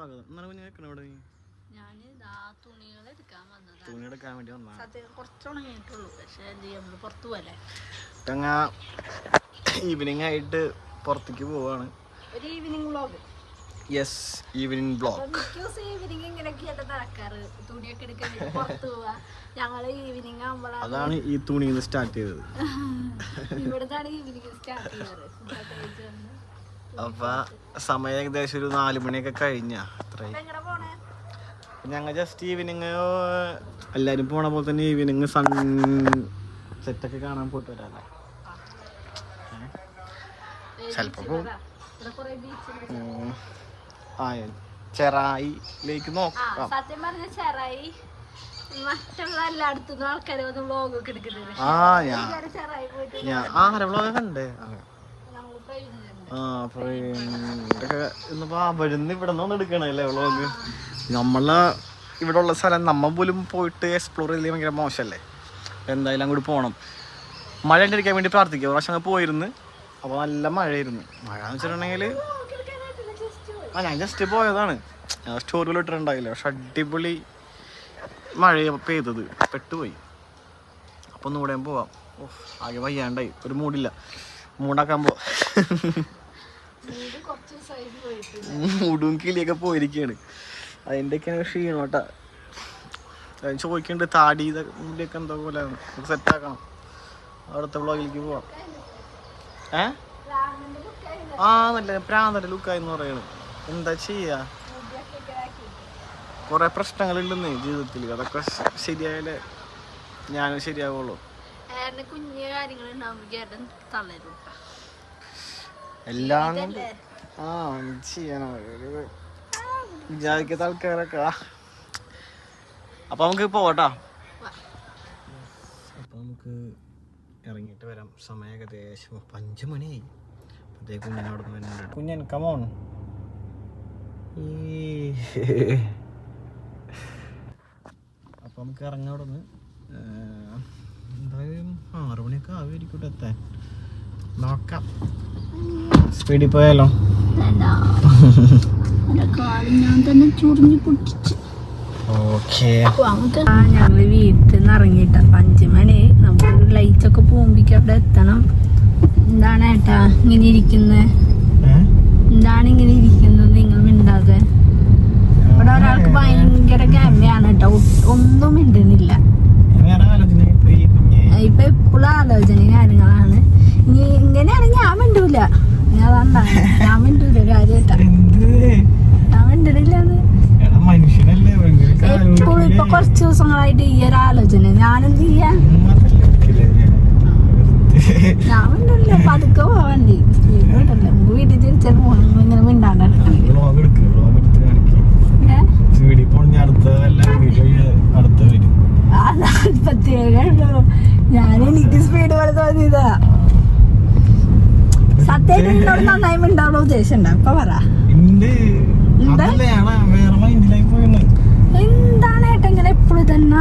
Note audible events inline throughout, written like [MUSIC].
സ്വാഗതം. എന്നാണ് കുഞ്ഞു ഇവിടെ നീ? തുണികൾ എടുക്കാൻ വന്നതാണ്. തുണി എടുക്കാൻ വേണ്ടി വന്നാ ഞങ്ങ ഈവനിങ് ആയിട്ട് പുറത്തേക്ക് പോവാണ്. യെസ് ഈവനിങ് ബ്ലോഗ് അതാണ് ഈ തുണിയിൽ സ്റ്റാർട്ട് ചെയ്തത്. [LAUGHS] ഇവിടുന്നാണ് ഈവനിങ് സ്റ്റാർട്ട് ചെയ്യാറ്. അപ്പൊ സമയം ഏകദേശം ഒരു നാല് മണിയൊക്കെ കഴിഞ്ഞ അത്രയും. ഞങ്ങൾ ജസ്റ്റ് ഈവനിങ് എല്ലാരും പോണ പോലെ തന്നെ ഈവനിങ് സൺ സെറ്റൊക്കെ കാണാൻ പോയിട്ട് വരാല്ലേ? ചിലപ്പോ പോവും. ഇവിടെ കുറെ ബീച്ച് ഉം. ആ ചെറായിലേക്ക് ആ നോക്കാം സത്യം പറഞ്ഞ ചെറായി മറ്റുള്ള എല്ലായിടത്തുനിന്നും ആൾക്കാർ വന്ന് വ്ളോഗ് ഒക്കെ എടുക്കുന്നത് ആ ഞാൻ ചെറായി ആരെ വ്ളോഗ് കണ്ടേ? നമ്മൾ ഫ്രണ്ടൊക്കെ ഇവിടെ നമ്മളെ ഇവിടെ ഉള്ള സ്ഥലം നമ്മ പോലും പോയിട്ട് എക്സ്പ്ലോർ ചെയ്ത് ഭയങ്കര മോശമല്ലേ? എന്തായാലും അങ്ങോട്ട് പോകണം മഴ ഉണ്ടിരിക്കാൻ വേണ്ടി പ്രാർത്ഥിക്കുക പ്രാവശ്യം അങ്ങ് പോയിരുന്നു. അപ്പോൾ നല്ല മഴയായിരുന്നു. മഴ എന്ന് വെച്ചിട്ടുണ്ടെങ്കിൽ ഞാൻ ജസ്റ്റ് പോയതാണ്. സ്റ്റോറിൽ ഇട്ടിട്ടുണ്ടായില്ല. പക്ഷെ അടിപൊളി മഴ പെയ്തത്. പെട്ടുപോയി. അപ്പോൾ ഒന്നുകൂടെ പോവാം. ഓ ആകെ വയ്യാണ്ടായി. ഒരു മൂടില്ല. മൂടാക്കാൻ പോ [LAUGHS] കിളിയൊക്കെ പോയിരിക്കുകയാണ് അതിന്റെയൊക്കെയാണ് ക്ഷീണോട്ടാ ഞാൻ ചോദിക്കുന്നുണ്ട് താടി ഇതൊക്കെ എന്തോ പോലെ സെറ്റാക്കണം അവിടുത്തെ വ്ളോഗിലേക്ക് പോവാം. ഏ? ആ നല്ല പ്രാന്തന്റെ ലുക്കായെന്ന് പറയണ്. എന്താ ചെയ്യാ? കുറേ പ്രശ്നങ്ങളുണ്ടെന്നേ ജീവിതത്തിൽ അതൊക്കെ ശരിയായാലേ ഞാനും ശരിയാവുള്ളൂ. കുഞ്ഞു കാര്യങ്ങൾ ഉണ്ടാവുമ്പോൾ തളരും എല്ലാം ആ വിചാരിക്കാത്ത ആൾക്കാരൊക്കെ. അപ്പൊ നമുക്ക് പോകട്ടാ അപ്പൊ നമുക്ക് ഇറങ്ങിയിട്ട് വരാം. സമയം ഏകദേശം അഞ്ചു മണിയായി അതേ കുഞ്ഞൻ അവിടെ നിന്ന് വരുന്നുണ്ട് കുഞ്ഞൻ കമോൺ അപ്പൊ നമുക്ക് ഇറങ്ങാം അവിടെ നിന്ന്. എന്തായാലും ആറു മണിയൊക്കെ ആവുമായിരിക്കും എത്താൻ. നോക്കാം. സ്പീഡിൽ പോയാലോ ഞങ്ങൾ വീട്ടിൽ നിന്ന് ഇറങ്ങിട്ട അഞ്ചു മണി. നമുക്ക് ലൈറ്റ് ഒക്കെ പോകുമ്പോഴേക്കും അവിടെ എത്തണം. എന്താണ് ഏട്ടാ ഇങ്ങനെ ഇരിക്കുന്നത് എന്താണ് ഇങ്ങനെ ഇരിക്കുന്നത് നിങ്ങൾ മിണ്ടാതെ. ഇവിടെ ഒരാൾക്ക് ഭയങ്കര ഗമയാണ് കേട്ടോ. ഒന്നും മിണ്ടുന്നില്ല. ഇപ്പൊ എപ്പോഴും ആലോചന കാര്യങ്ങളാണ്. ഇനി ഇങ്ങനെയാണ് ഞാൻ മിണ്ടൂല. ഞാൻ ഞാൻ മിണ്ടൂല കാര്യമായിട്ടാ ഞാൻ മനുഷ്യനല്ലേ എപ്പോഴും ഇപ്പൊ കുറച്ച് ദിവസങ്ങളായിട്ട് ഈ ഒരു ആലോചന. ഞാനെന്ത് ചെയ്യാ ഞാൻ മിണ്ടില്ല പതുക്കെ പോവണ്ടി സ്പീഡ് കിട്ടല്ലേ നമുക്ക് വീട്ടിൽ തിരിച്ചാൽ പോകണം ഇങ്ങനെ മിണ്ടാണ്ടിരിക്കണെങ്കിൽ വ്ളോഗ് എടുക്ക് വ്ളോഗ് എടുത്ത് കാണിക്കും ഏഹ് വീഡിയോ പോണ അടുത്ത വല്ല വീഡിയോ അടുത്ത വരും ആ നാൽപ്പത്തിയേഴോ ഞാൻ എനിക്ക് സ്പീഡ് പോലെ തോന്നിയതാ സത്യമായിട്ട് നിന്നോട് നന്നായി മിണ്ടാവുള്ള പറ. എന്താണ് ഇങ്ങനെ എപ്പോഴും തന്നെ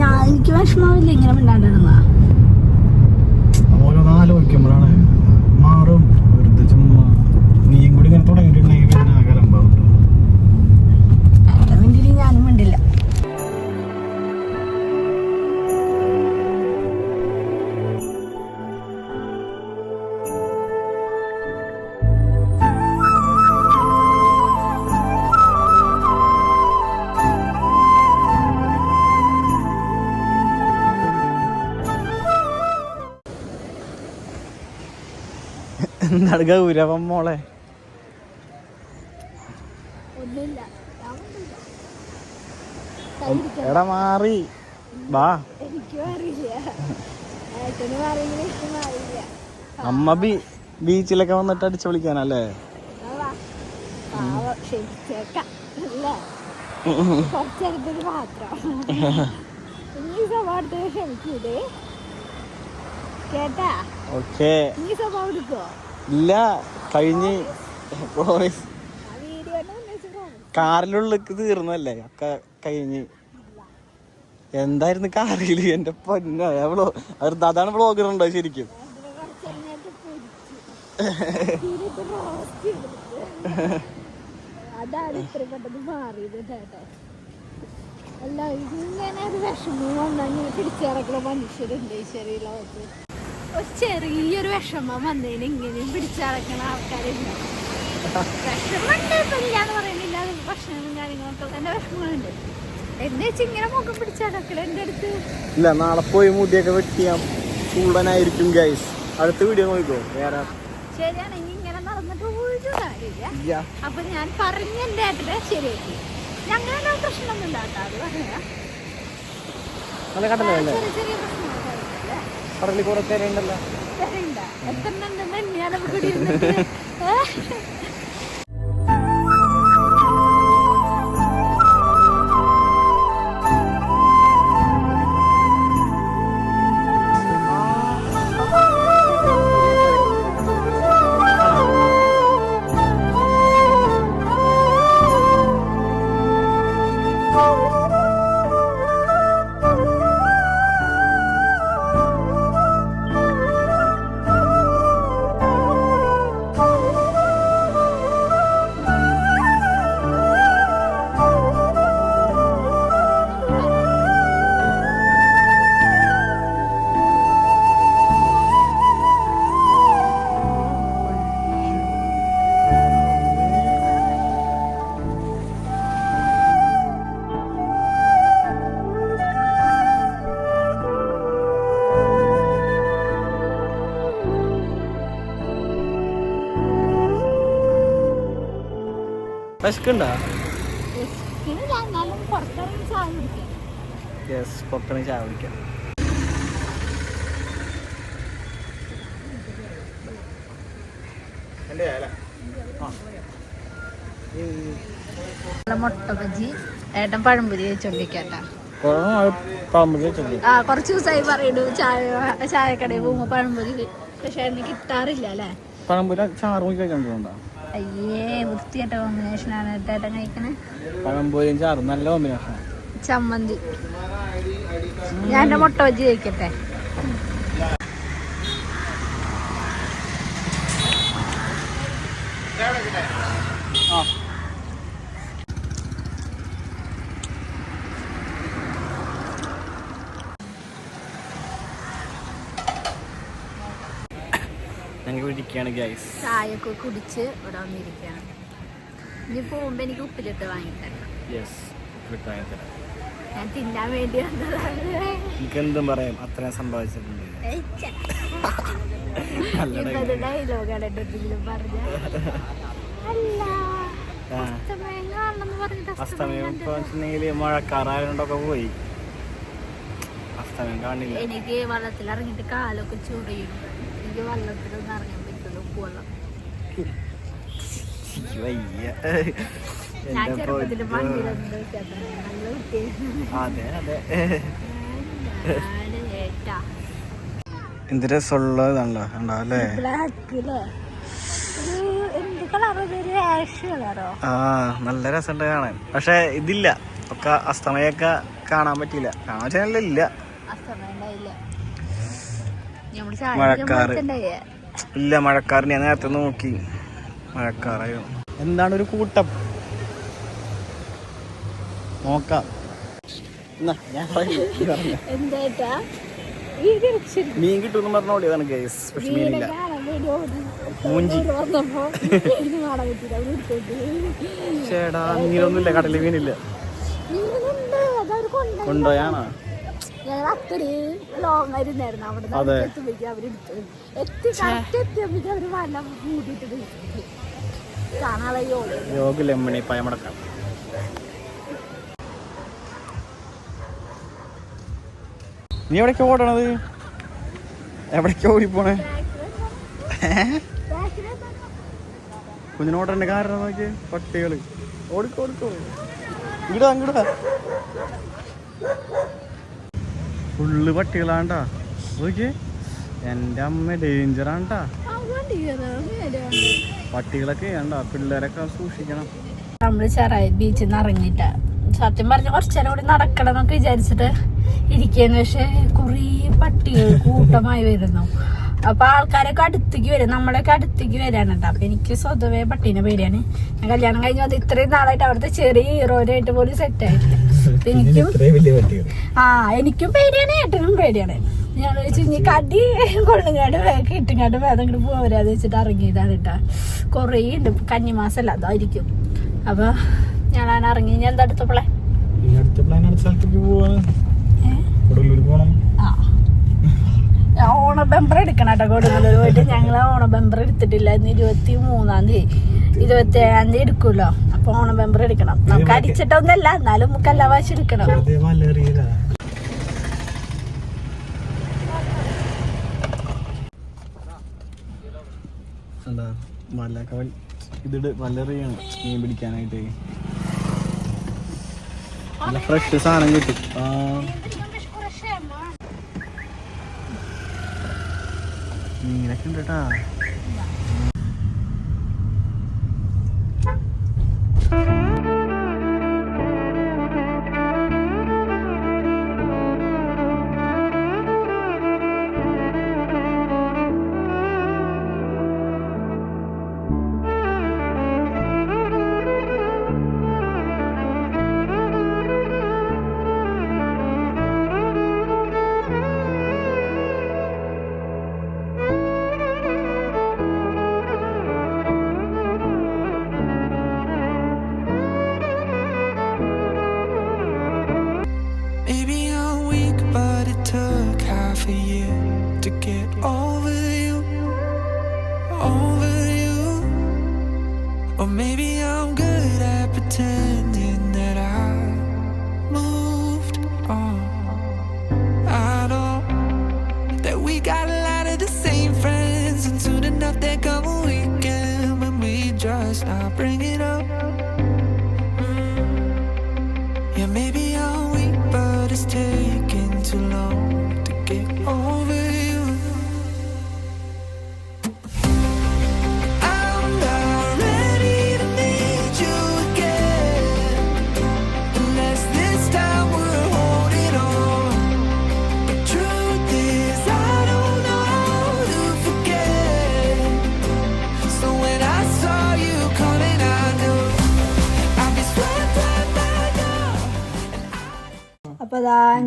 ഞാൻ എനിക്ക് വിഷമമില്ല ഇങ്ങനെ ആലോചിക്കുമ്പോഴാണ് മാറും വെറുതെ ചുമ്മാ. നീയും കൂടി ഇങ്ങനെ തുടങ്ങിയിട്ടുണ്ടെങ്കിൽ പിന്നെ ഞാനും മിണ്ടില്ല. എന്താണ് ഗൗരവം മോളെ? എടാ മാറി. വാ. അമ്മ ബീ ബീച്ചിലൊക്കെ വന്നിട്ട് അടിച്ചു വിളിക്കാനല്ലേ കേട്ടാ ഓക്കേ. ഇല്ല കഴിഞ്ഞ്. പ്രോമിസ് കാറിലുള്ളിക്ക് തീർന്നല്ലേ? ഒക്കെ കഴിഞ്ഞ്. എന്തായിരുന്നു കാറിൽ? എന്റെ പൊന്നോ അവർ അതാണ് ബ്ലോഗർ ഉണ്ടോ ശരിക്കും? [LAUGHS] അതാണ് ഇത്ര പെട്ടെന്ന് മാറിയത് കേട്ടോ. അല്ല ഇങ്ങനെ ഒരു വിഷമം വന്നാൽ പിടിച്ചിറക്കുന്ന മനുഷ്യരുണ്ട് ഈ ചെറിയ ലോകത്ത്. ഒരു ചെറിയൊരു വിഷമം വന്നതിന് ഇങ്ങനെയും പിടിച്ചടക്കണ ആൾക്കാരുണ്ട് വിഷമമുണ്ട് ഇപ്പൊ ഇല്ലാന്ന് പറയുന്നില്ല. ഭക്ഷണവും കാര്യങ്ങളൊക്കെ തന്നെ വിഷമമുണ്ട്. എന്നെ വെച്ച് ഇങ്ങനെ മുഖം പിടിച്ചടക്കല എന്റെ അടുത്ത്. ഇല്ല നാളെ പോയി മുടിയൊക്കെ വെട്ടിയാം ചൂടനായിരിക്കും ഗൈസ് അടുത്ത വീഡിയോ നോക്കോ വേറെ ശരിയാണ് ഇനി ഇങ്ങനെ നടന്നിട്ട് ഒരു കാര്യമില്ല. അപ്പൊ ഞാൻ പറഞ്ഞ എന്റെ ഏട്ടനെ ശരിയാക്കി. ഞങ്ങളുടെ പ്രശ്നമൊന്നും ഉണ്ടാക്കാതെ പറയാ ചെറിയ ചെറിയ പ്രശ്നമൊക്കെ കടലിൽ കുറെ തരണ്ടല്ലോ തരണ്ട എത്ര വിശക്കുണ്ടാ യെസ് പുറത്തിറങ്ങി ചായ കുടിക്കാം. ആ മുട്ട ബജി. ഏട്ടൻ പഴംപൊരി വെച്ചോണ്ടിരിക്കട്ടാ. പാമ്പ് ചൊല്ലി ആ കുറച്ച് ദിവസമായി പറയുന്നു ചായ ചായക്കടയിൽ പോകുമ്പോ പഴംപൊരി പക്ഷെ കിട്ടാറില്ല അല്ലേ? പഴംപൊരി ചാറ് നോക്കി കഴിക്കണ്ടോ അയ്യേ വൃത്തിയായിട്ട കോമ്പിനേഷനാണ് ഏട്ടൻ കഴിക്കണേ. പഴംപൊരിയും ചാറും നല്ല കോമ്പിനേഷൻ ചമ്മന്തി. ഞാൻ എന്റെ മുട്ട വെച്ച് കഴിക്കട്ടെ ആ ഇരിക്കുകയാണ് ഗൈസ് ചായയൊക്കെ കുടിച്ച് ഇവിടെ വന്നിരിക്കുകയാണ്. ഇനി പോകുമ്പോ എനിക്ക് ഉപ്പിലിട്ട് വാങ്ങിത്തരണം യെസ് കിട്ടാൻ തരാം ഞാൻ തിന്നാൻ വേണ്ടി വന്നതാണ്. എനിക്ക് എന്തും പറയാം അത്രയും സംഭവിച്ചിട്ടുണ്ട്. അസ്തമയം ഇപ്പൊ വെച്ചിട്ടുണ്ടെങ്കിൽ മഴക്കാറായതുകൊണ്ടൊക്കെ പോയി. അസ്തമയം കാണില്ല. എനിക്ക് വെള്ളത്തിൽ ഇറങ്ങിട്ട് കാലൊക്കെ ചുറിയും. എനിക്ക് വള്ളത്തിലൊന്നും ഇറങ്ങാൻ എനിക്ക് വയ്യ. ഞാൻ നല്ല അതെ എന്ത് രസമുള്ളതാണല്ലോ ഉണ്ടോ അല്ലേ? ആ നല്ല രസമുണ്ട് കാണാൻ. പക്ഷെ ഇതില്ല. ഒക്കെ അസ്തമയൊക്കെ കാണാൻ പറ്റിയില്ല. കാണാൻ വെച്ചാൽ ഇല്ല. അസ്തമയം ഉണ്ടായില്ല. മഴക്കാറ്. ഇല്ല മഴക്കാറിന് ഞാൻ നേരത്തെ നോക്കി. മഴക്കാറായോ? എന്താണ് ഒരു കൂട്ടം? നോക്കാം. മീൻ കിട്ടും പറഞ്ഞോളിയതാണ് ഗൈസ് പക്ഷെ മീനില്ല. മൂഞ്ചി. ചേടാ മീനൊന്നുമില്ല കടലിൽ മീനില്ല. കൊണ്ടോയാണോ ഞങ്ങൾ അത്രയും ലോങ് ആയിരുന്നായിരുന്നു അവിടെ. അതെ. എത്തുമ്പോഴേക്കും അവരെടുത്ത് എത്തി കറക്റ്റ് എത്തിയപ്പോഴേക്കും അവർ വല മൂടിയിട്ട് കാണാതെ ഓടി യോഗ ലെമ്മണി പയമടക്കാം നീ എവിടേക്കാ ഓടണത്? എവിടേക്കാ പോണേ? കുഞ്ഞിനോടന്റെ കാരണം നോക്കി പട്ടികൾ. ഓടിക്കോടിക്കോ ഓടിക്കോ. അങ്ങോട്ടാ ഫുള്ള് പട്ടികളാണ്ടാ. നോക്കിയേ. എന്റെ അമ്മ ഡേഞ്ചറാണ്ടാ പട്ടികളൊക്കെ വേണ്ട പിള്ളേരൊക്കെ സൂക്ഷിക്കണം. നമ്മൾ ചെറായി ബീച്ചിൽ നിന്ന് ഇറങ്ങിട്ട സത്യം പറഞ്ഞ കുറച്ചു നേരം കൂടി നടക്കണം എന്നൊക്കെ വിചാരിച്ചിട്ട് ഇരിക്കുന്നു. പക്ഷെ കുറേ പട്ടികൾ കൂട്ടമായി വരുന്നു. അപ്പൊ ആൾക്കാരൊക്കെ അടുത്തേക്ക് വരും. നമ്മളൊക്കെ അടുത്തേക്ക് വരാണ് കേട്ടോ അപ്പൊ എനിക്ക് സ്വതവേ പട്ടീനെ പേടിയാണ്. ഞാൻ കല്യാണം കഴിഞ്ഞാൽ അത് ഇത്രയും നാളായിട്ട് അവിടുത്തെ ചെറിയ ഹീറോയിനായിട്ട് പോലും സെറ്റ് ആയിട്ടില്ല. അപ്പൊ എനിക്കും ആ എനിക്കും പേടിയാണ് ഏട്ടനും പേടിയാണ്. ഞാൻ വെച്ച് ഇനി കടി കൊള്ളുങ്ങാണ്ട് കിട്ടുങ്ങാണ്ട് വേദം ഇങ്ങോട്ട് പോരാന്ന് വെച്ചിട്ട് ഇറങ്ങിയതാണ് കേട്ടാ കുറേ ഉണ്ട് കന്നിമാസല്ല അതായിരിക്കും. അപ്പൊ ഞാൻ ഇറങ്ങി ഞാൻ എന്താ അടുത്ത പ്ലാൻ ഓണ ബെമ്പർ എടുക്കണം കേട്ടോ കൊടുങ്ങല്ലൂർ പോയിട്ട് ഞങ്ങൾ ഓണ ബെമ്പർ എടുത്തിട്ടില്ല ഇന്ന് ഇരുപത്തി മൂന്നാം തീയതി. ഇരുപത്തി ഏഴാം തീയതി എടുക്കുമല്ലോ അപ്പൊ ഓണ മെമ്പർ എടുക്കണം. നമുക്ക് അടിച്ചിട്ടൊന്നല്ല എന്നാലും നമുക്ക് എല്ലാ വാശി എടുക്കണം. വെറുതെ വല്ലറിയില്ല എന്താ വല്ലൊക്കെ വൽ- ഇതിട് വല്ലറിയാണ് മീൻ പിടിക്കാനായിട്ട്. നല്ല ഫ്രഷ് സാധനം കിട്ടും. മീനൊക്കെ ഉണ്ട് കേട്ടാ Or maybe I'm good at pretending that I moved on. I know that we got a lot of the same friends, and soon enough there come a weekend when we just not bring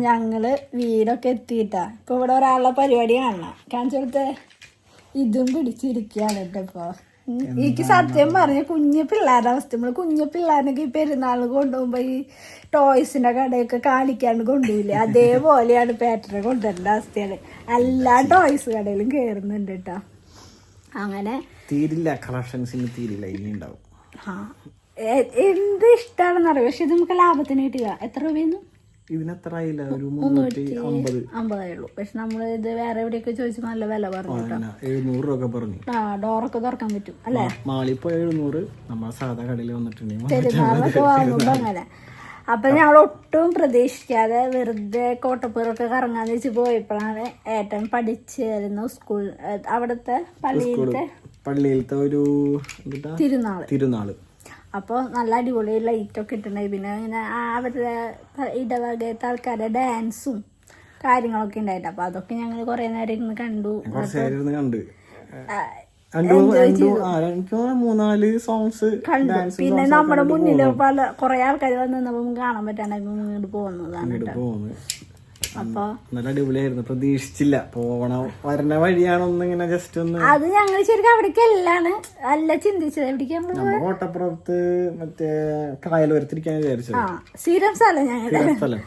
ഞങ്ങൾ വീടൊക്കെ എത്തിയിട്ടാ. ഇപ്പൊ ഇവിടെ ഒരാളുടെ പരിപാടി കാണണം. കാണിച്ചു കൊടുത്തേ. ഇതും പിടിച്ചിരിക്കുകയാണ് കേട്ടോ ഇപ്പൊ. എനിക്ക് സത്യം പറഞ്ഞ കുഞ്ഞു പിള്ളേരുടെ അവസ്ഥ. നമ്മൾ കുഞ്ഞു പിള്ളേരൊക്കെ ഈ പെരുന്നാൾ കൊണ്ടുപോകുമ്പോ ഈ ടോയ്സിന്റെ കടയൊക്കെ കാണിക്കാണ്ട് കൊണ്ടുപോയില്ല? അതേപോലെയാണ് പേറ്ററെ കൊണ്ടുവരേണ്ട അവസ്ഥയാണ്. എല്ലാ ടോയ്സ് കടയിലും കേറുന്നുണ്ട് കേട്ടോ. അങ്ങനെ തീരില്ല. കളക്ഷൻസിന് തീരില്ല. ഇനി ഉണ്ടാവും. ആ എന്ത് ഇഷ്ടമാണെന്നറിയാം പക്ഷെ ഇത് നമുക്ക് ലാഭത്തിന് കിട്ടുക എത്ര രൂപയെന്നു ഇതിനെത്ര ആയില്ല ഒരു മുന്നൂറ്റി അമ്പത്. പക്ഷെ നമ്മൾ ഇത് വേറെ എവിടെയൊക്കെ ചോദിച്ചു നല്ല വില പറഞ്ഞു എഴുന്നൂറ് രൂപ പറഞ്ഞു. ആ ഡോറൊക്കെ തുറക്കാൻ പറ്റും അല്ലേ? മാളിപ്പോ എഴുന്നൂറ് നമ്മളെ സാധാ കടയിൽ വന്നിട്ടുണ്ടെങ്കിൽ അങ്ങനെ. അപ്പൊ ഞങ്ങൾ ഒട്ടും പ്രതീക്ഷിക്കാതെ വെറുതെ കോട്ടപ്പുറൊക്കെ കറങ്ങാന്ന് വെച്ച് പോയപ്പോഴാണ് ഏട്ടൻ പഠിച്ചായിരുന്നു സ്കൂൾ അവിടത്തെ അവിടുത്തെ പള്ളിയിലത്തെ പള്ളിയിലത്തെ ഒരു തിരുനാൾ. തിരുനാൾ. അപ്പോൾ നല്ല അടിപൊളി ലൈറ്റൊക്കെ ഇട്ടുണ്ടായി പിന്നെ ഇങ്ങനെ അവരുടെ ഇടവകത്തെ ആൾക്കാരുടെ ഡാൻസും കാര്യങ്ങളൊക്കെ ഉണ്ടായിട്ട് അപ്പൊ അതൊക്കെ ഞങ്ങൾ കുറെ നേരം ഇരുന്ന് കണ്ടു. കണ്ട്. മൂന്നാൽ സോങ്സ് പിന്നെ നമ്മുടെ മുന്നിൽ പല കുറെ ആൾക്കാർ വന്ന് നിന്നപ്പോൾ കാണാൻ പറ്റാണ്ട് പോകുന്നതാണ് പോകുന്നത് അപ്പൊ നല്ല അടിപൊളിയായിരുന്നു. പ്രതീക്ഷിച്ചില്ല. പോവണ വരണ വഴിയാണൊന്ന് ഇങ്ങനെ ജസ്റ്റ് ഒന്ന് അത് ഞങ്ങൾ ശരിക്കും അവിടേക്ക് എല്ലാണ് അല്ല ചിന്തിച്ചത്. എവിടേക്ക് നമ്മൾ നമ്മ കോട്ടപ്പുറത്ത് മറ്റേ കായൽ വരത്തിരിക്കാൻ വിചാരിച്ചത് സ്ഥിരം സ്ഥലം ഞങ്ങളുടെ സ്ഥലം.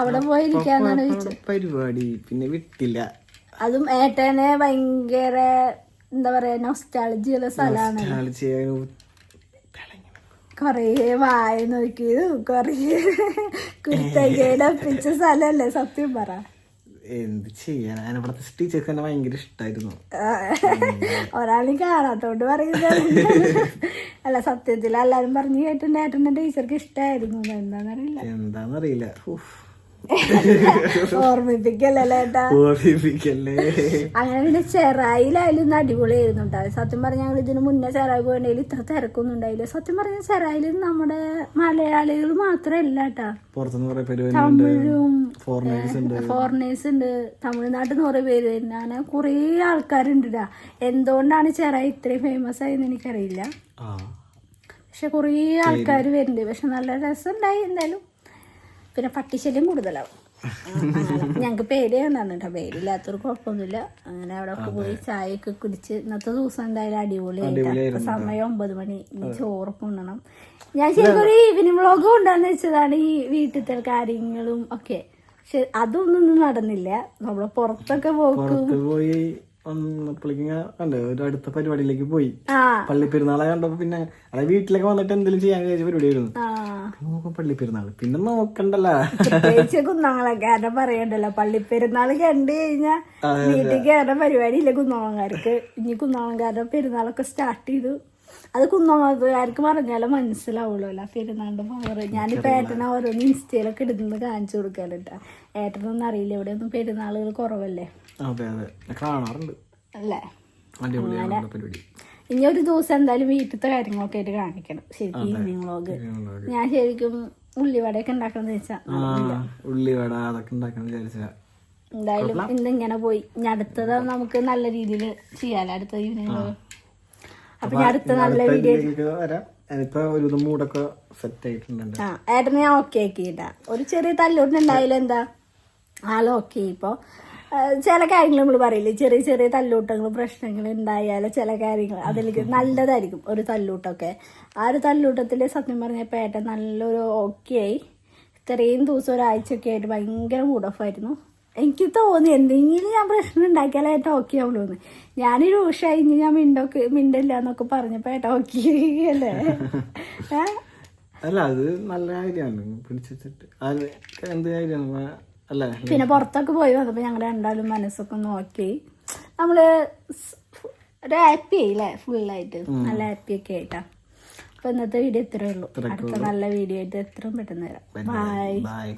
അവിടെ പോയിരിക്കാന്നാണ് പരിപാടി പിന്നെ വിട്ടില്ല. അതും ഏട്ടനെ ഭയങ്കര എന്താ പറയാ നൊസ്റ്റാളജിയുള്ള സ്ഥലമാണ്. കൊറേ വായ നോക്കിയതും കൊറേ കുരുത്തേടെ ഒപ്പിച്ച സ്ഥലല്ലേ? സത്യം പറ. എന്ത് ചെയ്യാൻ ഇവിടുത്തെ ടീച്ചേഴ്സ് തന്നെ ഭയങ്കര ഇഷ്ടായിരുന്നു. ഒരാളും കാണാത്തോണ്ട് പറയുന്നത്. അല്ല സത്യത്തിൽ എല്ലാരും പറഞ്ഞു കേട്ടിട്ടുണ്ട്. ടീച്ചർക്ക് ഇഷ്ടായിരുന്നു. എന്താന്നറിയില്ല. എന്താന്നറിയില്ല. [LAUGHS] ഓർമ്മിപ്പിക്കല്ലേ? അങ്ങനെ പിന്നെ ചെറായിലായാലും ഇന്ന് അടിപൊളിയായിരുന്നു കേട്ടോ സത്യം പറഞ്ഞാൽ ഞങ്ങൾ ഇതിന് മുന്നേ ചെറായി പോകണ്ടെങ്കിൽ ഇത്ര തിരക്കൊന്നും ഉണ്ടായില്ല. സത്യം പറഞ്ഞാൽ ചെറായിൽ നമ്മുടെ മലയാളികൾ മാത്രമല്ല കേട്ടാ പുറത്തുനിന്ന് പേര് തമിഴും ഫോറിനേഴ്സ് ഉണ്ട്. തമിഴ്നാട്ടിൽ നിന്ന് കുറേ പേര് വരുന്ന അങ്ങനെ കുറേ ആൾക്കാരുണ്ട്. എന്തുകൊണ്ടാണ് ചെറായി ഇത്രയും ഫേമസ് ആയെന്ന് എനിക്കറിയില്ല. പക്ഷെ കുറേ ആൾക്കാർ വരുന്നുണ്ട്. പക്ഷെ നല്ല രസം ഉണ്ടായി എന്തായാലും പിന്നെ പട്ടിശല്യം കൂടുതലാവും. ഞങ്ങൾക്ക് പേടിയാണ് കേട്ടോ പേടിയില്ലാത്തൊരു കുഴപ്പമൊന്നുമില്ല. അങ്ങനെ അവിടെ ഒക്കെ പോയി ചായയൊക്കെ കുടിച്ച് ഇന്നത്തെ ദിവസം എന്തായാലും അടിപൊളിയായിട്ട്. സമയം ഒമ്പത് മണി. ചോറൊക്കെ ഉണ്ണണം. ഞാൻ ശരിക്കും ഒരു ഈവനിങ് വ്ളോഗ് കൊണ്ടാന്ന് വെച്ചതാണ് ഈ വീട്ടിലത്തെ കാര്യങ്ങളും ഒക്കെ. പക്ഷെ അതൊന്നും നടന്നില്ല. നമ്മൾ പുറത്തൊക്കെ പോക്കും. പോയി അല്ലേ ഒരു അടുത്ത പരിപാടിയിലേക്ക് പോയി. പള്ളി പെരുന്നാളെ കണ്ടപ്പോ പിന്നെ അതായത് വീട്ടിലൊക്കെ വന്നിട്ട് എന്തെങ്കിലും ചെയ്യാൻ കഴിച്ച പരിപാടിയായിരുന്നു. നോക്കാം പള്ളി പെരുന്നാൾ പിന്നെ നോക്കണ്ടല്ലോ. പ്രത്യേകിച്ച് കാരണം പറയണ്ടല്ലോ. പള്ളിപ്പെരുന്നാൾ കണ്ടു കഴിഞ്ഞാ വീട്ടിൽ കയറുന്ന പരിപാടിയില്ല. കുന്നോളങ്കാർക്ക് ഇനി കുന്നോളങ്കാരുടെ പെരുന്നാളൊക്കെ സ്റ്റാർട്ട് ചെയ്തു. അത് കുന്നോളക്കാർക്ക് പറഞ്ഞാലും മനസ്സിലാവുള്ളൂ അല്ല പെരുന്നാളിന്റെ പവർ ഞാനിപ്പോ ഏട്ടനെ ഓരോന്ന് ഇൻസ്റ്റയിലൊക്കെ ഇടുന്നത് കാണിച്ചു കൊടുക്കാറുണ്ട് ഏട്ടനൊന്നും അറിയില്ല. ഇവിടെ ഒന്നും പെരുന്നാളുകൾ കുറവല്ലേ? അതെ അതെ. കാണാറുണ്ട്. അല്ലേ? പരിപാടി. ഇനി ഒരു ദിവസം എന്തായാലും വീട്ടിലത്തെ കാര്യങ്ങളൊക്കെ ആയിട്ട് കാണിക്കണം. ശരിക്കും ഈവനിങ് വ്ളോഗ്. ഞാൻ ശരിക്കും ഉള്ളിവടയൊക്കെ ഉണ്ടാക്കണം വെച്ചാ ഉള്ളിവട അതൊക്കെ ഉണ്ടാക്കാൻ വിചാരിച്ച എന്തായാലും ഇന്നിങ്ങനെ പോയി. ഇനി അടുത്തത് നമുക്ക് നല്ല രീതിയിൽ ചെയ്യാലോ അടുത്ത ഈവനിങ് അപ്പൊ ഞാൻ അടുത്ത നല്ല വീഡിയോ ഏട്ടനെ ഞാൻ ഓക്കെ ആക്കിട്ടാ ഒരു ചെറിയ തല്ലോട്ടുണ്ടായാലും എന്താ? ആളോക്കെ ഓക്കെ ഇപ്പൊ. ചില കാര്യങ്ങൾ നമ്മൾ പറയില്ലേ? ചെറിയ ചെറിയ തല്ലൂട്ടങ്ങൾ പ്രശ്നങ്ങൾ ഉണ്ടായാലും ചില കാര്യങ്ങൾ. അതിലേക്ക് നല്ലതായിരിക്കും ഒരു തല്ലൂട്ടമൊക്കെ. ആ ഒരു തല്ലൂട്ടത്തിൽ സത്യം പറഞ്ഞ പേട്ട നല്ലൊരു ഓക്കെ ആയി. ഇത്രയും ദിവസം ഒരാഴ്ചയൊക്കെ ആയിട്ട് ഭയങ്കര മൂഡ് ഓഫ് ആയിരുന്നു. എനിക്ക് തോന്നി എന്തെങ്കിലും ഞാൻ പ്രശ്നം ഉണ്ടാക്കിയാലേ ഏട്ട ഓക്കെ ആവുള്ളൂ എന്ന് ഞാനൊരു ഉഷായി ഇനി ഞാൻ മിണ്ടൊക്കെ മിണ്ടില്ല എന്നൊക്കെ പറഞ്ഞപ്പോൾ ഏട്ട ഓക്കെ അല്ലേ? [LAUGHS] അല്ല അത് നല്ല കാര്യമാണ് പിടിച്ചിട്ട് അത് എന്ത് കാര്യമാണ് അല്ലേ? പിന്നെ പുറത്തൊക്കെ പോയി വന്നപ്പോൾ ഞങ്ങൾ രണ്ടാളും മനസ്സൊക്കെ നോക്കി. നമ്മൾ ഒരു ഹാപ്പി ആയില്ലേ? ഫുള്ളായിട്ട് നല്ല ഹാപ്പി ഒക്കെ ആയിട്ടാ. അപ്പൊ ഇന്നത്തെ വീഡിയോ ഇത്രേ ഉള്ളൂ. അടുത്ത നല്ല വീഡിയോ ആയിട്ട് എത്രയും പെട്ടെന്ന് വരാം. ബൈ